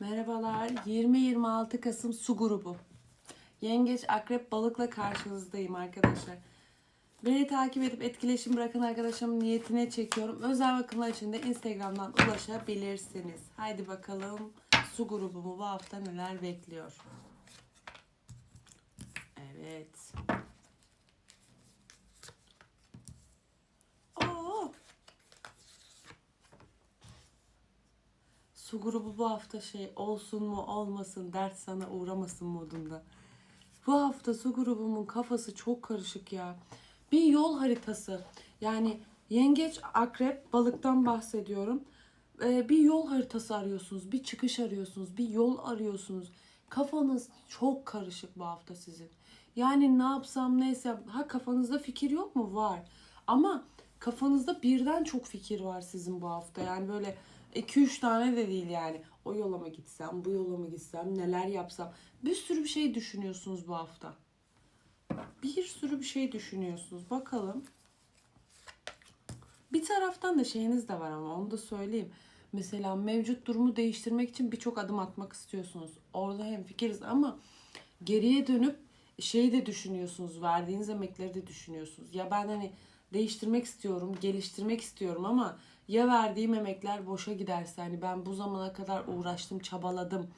Merhabalar. 20-26 Kasım su grubu. Yengeç, akrep, balıkla karşınızdayım arkadaşlar. Beni takip edip etkileşim bırakan arkadaşımın niyetine çekiyorum. Özel bakımlar için de Instagram'dan ulaşabilirsiniz. Haydi bakalım su grubumu bu hafta neler bekliyor. Evet. Su grubu bu hafta şey olsun mu olmasın dert sana uğramasın modunda. Bu hafta su grubumun kafası çok karışık ya. Bir yol haritası. Yani yengeç, akrep, balıktan bahsediyorum. Ee, bir yol haritası arıyorsunuz. Bir çıkış arıyorsunuz. Bir yol arıyorsunuz. Kafanız çok karışık bu hafta sizin. Yani ne yapsam neyse. Ha kafanızda fikir yok mu? Var. Ama kafanızda birden çok fikir var sizin bu hafta. Yani böyle 2-3 tane de değil yani. O yola mı gitsem, bu yola mı gitsem, neler yapsam. Bir sürü bir şey düşünüyorsunuz bu hafta. Bir sürü bir şey düşünüyorsunuz. Bakalım. Bir taraftan da şeyiniz de var ama onu da söyleyeyim. Mesela mevcut durumu değiştirmek için birçok adım atmak istiyorsunuz. Orada hem fikiriz ama geriye dönüp şeyi de düşünüyorsunuz. Verdiğiniz emekleri de düşünüyorsunuz. Ya ben hani değiştirmek istiyorum, geliştirmek istiyorum ama ya verdiğim emekler boşa giderse hani ben bu zamana kadar uğraştım, çabaladım.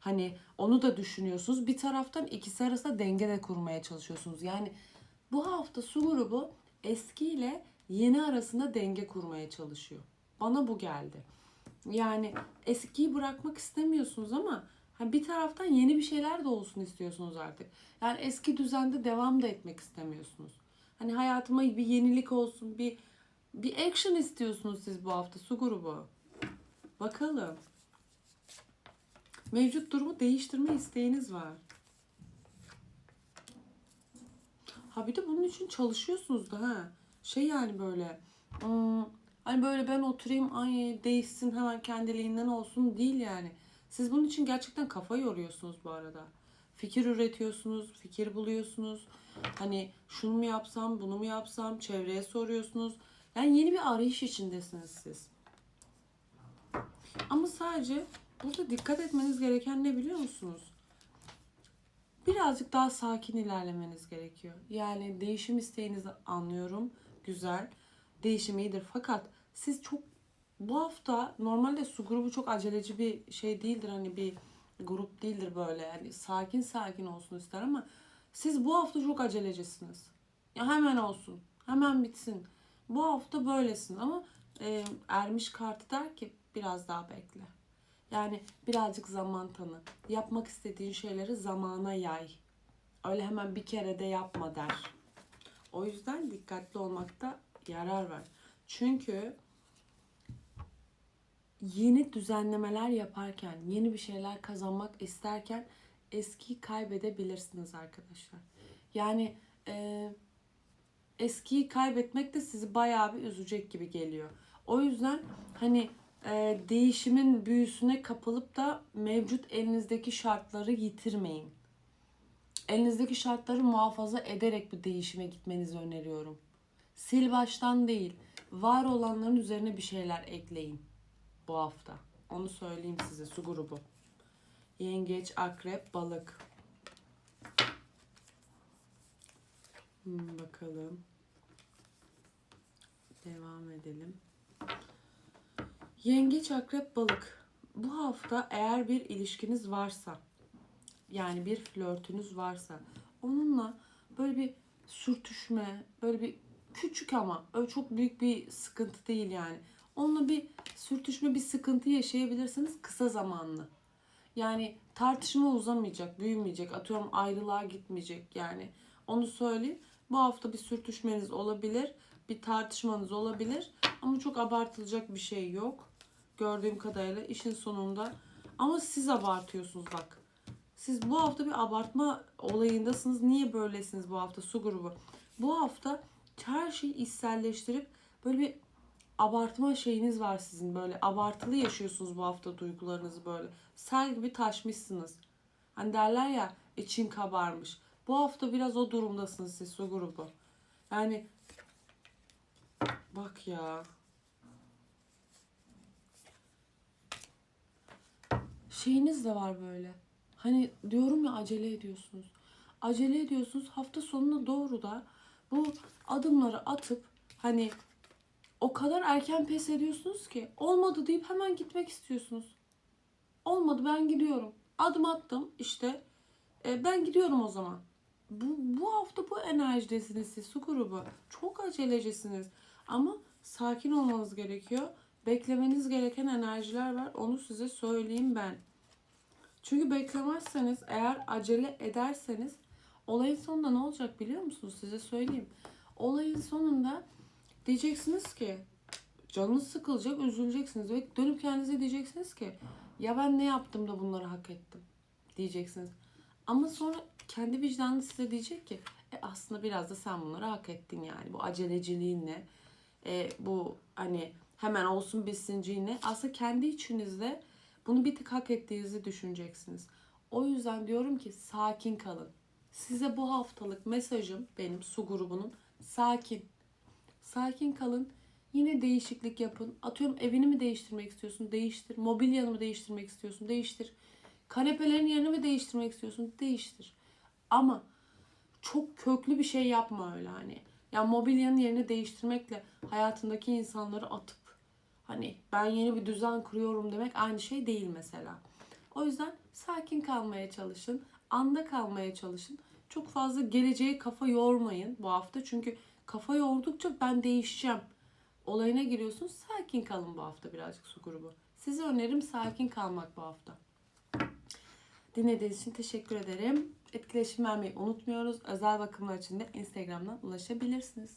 Hani onu da düşünüyorsunuz. Bir taraftan ikisi arasında denge de kurmaya çalışıyorsunuz. Yani bu hafta su grubu eski ile yeni arasında denge kurmaya çalışıyor. Bana bu geldi. Yani eskiyi bırakmak istemiyorsunuz ama bir taraftan yeni bir şeyler de olsun istiyorsunuz artık. Yani eski düzende devam da etmek istemiyorsunuz. Hani hayatıma bir yenilik olsun, bir bir action istiyorsunuz siz bu hafta su grubu. Bakalım. Mevcut durumu değiştirme isteğiniz var. Ha bir de bunun için çalışıyorsunuz da ha. Şey yani böyle. hmm, hani böyle ben oturayım ay değişsin hemen kendiliğinden olsun değil yani. Siz bunun için gerçekten kafa yoruyorsunuz bu arada. Fikir üretiyorsunuz, fikir buluyorsunuz. Hani şunu mu yapsam, bunu mu yapsam, çevreye soruyorsunuz. Yani yeni bir arayış içindesiniz siz. Ama sadece burada dikkat etmeniz gereken ne biliyor musunuz? Birazcık daha sakin ilerlemeniz gerekiyor. Yani değişim isteğinizi anlıyorum. Güzel. Değişim iyidir. Fakat siz çok bu hafta normalde su grubu çok aceleci bir şey değildir. Hani bir grup değildir böyle. Yani sakin sakin olsun ister ama siz bu hafta çok acelecisiniz. Ya hemen olsun. Hemen bitsin. Bu hafta böylesin ama e, ermiş kartı der ki biraz daha bekle. Yani birazcık zaman tanı. Yapmak istediğin şeyleri zamana yay. Öyle hemen bir kere de yapma der. O yüzden dikkatli olmakta yarar var. Çünkü yeni düzenlemeler yaparken, yeni bir şeyler kazanmak isterken eskiyi kaybedebilirsiniz arkadaşlar. Yani e, eskiyi kaybetmek de sizi bayağı bir üzecek gibi geliyor. O yüzden hani e, değişimin büyüsüne kapılıp da mevcut elinizdeki şartları yitirmeyin. Elinizdeki şartları muhafaza ederek bir değişime gitmenizi öneriyorum. Sil baştan değil, var olanların üzerine bir şeyler ekleyin bu hafta. Onu söyleyeyim size su grubu. Yengeç, akrep, balık. Hmm, bakalım. Devam edelim. Yengeç, akrep, balık. Bu hafta eğer bir ilişkiniz varsa, yani bir flörtünüz varsa, onunla böyle bir sürtüşme, böyle bir küçük ama öyle çok büyük bir sıkıntı değil yani. Onunla bir sürtüşme, bir sıkıntı yaşayabilirsiniz kısa zamanlı. Yani tartışma uzamayacak, büyümeyecek, atıyorum ayrılığa gitmeyecek yani. Onu söyleyeyim. Bu hafta bir sürtüşmeniz olabilir, bir tartışmanız olabilir ama çok abartılacak bir şey yok. Gördüğüm kadarıyla işin sonunda. Ama siz abartıyorsunuz bak. Siz bu hafta bir abartma olayındasınız. Niye böylesiniz bu hafta su grubu? Bu hafta her şeyi içselleştirip böyle bir abartma şeyiniz var sizin. Böyle abartılı yaşıyorsunuz bu hafta duygularınızı böyle. Sel gibi taşmışsınız. Hani derler ya için kabarmış. Bu hafta biraz o durumdasınız siz su grubu. Yani bak ya. şeyiniz de var böyle. Hani diyorum ya acele ediyorsunuz. Acele ediyorsunuz. Hafta sonuna doğru da bu adımları atıp hani o kadar erken pes ediyorsunuz ki olmadı deyip hemen gitmek istiyorsunuz. Olmadı ben gidiyorum. Adım attım işte. E, ben gidiyorum o zaman. Bu, bu hafta bu enerjidesiniz siz su grubu. Çok acelecisiniz. Ama sakin olmanız gerekiyor. Beklemeniz gereken enerjiler var. Onu size söyleyeyim ben. Çünkü beklemezseniz eğer acele ederseniz olayın sonunda ne olacak biliyor musunuz? Size söyleyeyim. Olayın sonunda diyeceksiniz ki canınız sıkılacak, üzüleceksiniz ve dönüp kendinize diyeceksiniz ki ya ben ne yaptım da bunları hak ettim diyeceksiniz. Ama sonra kendi vicdanınız size diyecek ki e aslında biraz da sen bunları hak ettin yani bu aceleciliğinle e, bu hani hemen olsun bitsinciğine aslında kendi içinizde bunu bir tık hak ettiğinizi düşüneceksiniz. O yüzden diyorum ki sakin kalın. Size bu haftalık mesajım benim su grubunun sakin. Sakin kalın. Yine değişiklik yapın. Atıyorum evini mi değiştirmek istiyorsun? Değiştir. Mobilyanı mı değiştirmek istiyorsun? Değiştir. Kanepelerin yerini mi değiştirmek istiyorsun? Değiştir. Ama çok köklü bir şey yapma öyle hani. Ya mobilyanın yerini değiştirmekle hayatındaki insanları atıp hani ben yeni bir düzen kuruyorum demek aynı şey değil mesela. O yüzden sakin kalmaya çalışın. Anda kalmaya çalışın. Çok fazla geleceğe kafa yormayın bu hafta. Çünkü kafa yordukça ben değişeceğim olayına giriyorsun. Sakin kalın bu hafta birazcık su grubu. Size önerim sakin kalmak bu hafta. Dinlediğiniz için teşekkür ederim. Etkileşim vermeyi unutmuyoruz. Özel bakımlar için de Instagram'dan ulaşabilirsiniz.